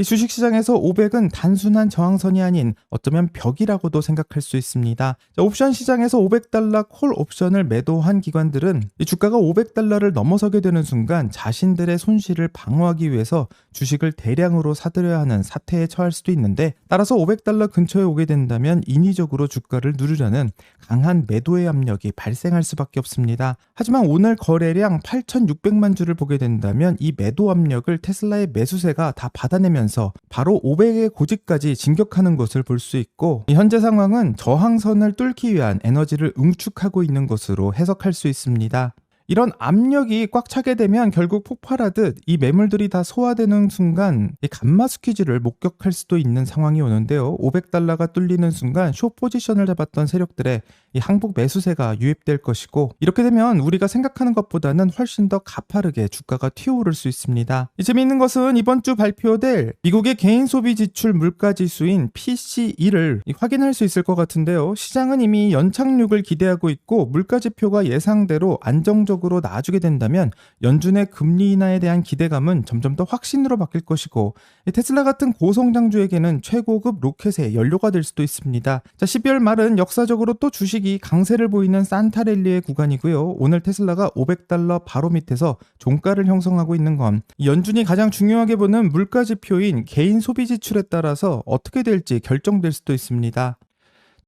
이 주식시장에서 500은 단순한 저항선이 아닌 어쩌면 벽이라고도 생각할 수 있습니다. 자, 옵션 시장에서 500달러 콜 옵션을 매도한 기관들은 이 주가가 500달러를 넘어서게 되는 순간 자신들의 손실을 방어하기 위해서 주식을 대량으로 사들여야 하는 사태에 처할 수도 있는데 따라서 500달러 근처에 오게 된다면 인위적으로 주가를 누르려는 강한 매도의 압력이 발생할 수밖에 없습니다. 하지만 오늘 거래량 8,600만 주를 보게 된다면 이 매도 압력을 테슬라의 매수세가 다 받아내면서 바로 500의 고지까지 진격하는 것을 볼 수 있고 이 현재 상황은 저항선을 뚫기 위한 에너지를 응축하고 있는 것으로 해석할 수 있습니다. 이런 압력이 꽉 차게 되면 결국 폭발하듯 이 매물들이 다 소화되는 순간 이 감마 스퀴즈를 목격할 수도 있는 상황이 오는데요. 500달러가 뚫리는 순간 쇼 포지션을 잡았던 세력들의 이 항복 매수세가 유입될 것이고 이렇게 되면 우리가 생각하는 것보다는 훨씬 더 가파르게 주가가 튀어오를 수 있습니다. 이 재미있는 것은 이번 주 발표될 미국의 개인 소비 지출 물가 지수인 PCE를 확인할 수 있을 것 같은데요. 시장은 이미 연착륙을 기대하고 있고 물가 지표가 예상대로 안정적 으로 나아지게 된다면 연준의 금리 인하에 대한 기대감은 점점 더 확신으로 바뀔 것이고 이 테슬라 같은 고성장주에게는 최고급 로켓의 연료가 될 수도 있습니다. 자, 12월 말은 역사적으로 또 주식이 강세를 보이는 산타랠리의 구간이고요. 오늘 테슬라가 500달러 바로 밑에서 종가를 형성하고 있는 건이 연준이 가장 중요하게 보는 물가 지표인 개인 소비 지출에 따라서 어떻게 될지 결정될 수도 있습니다.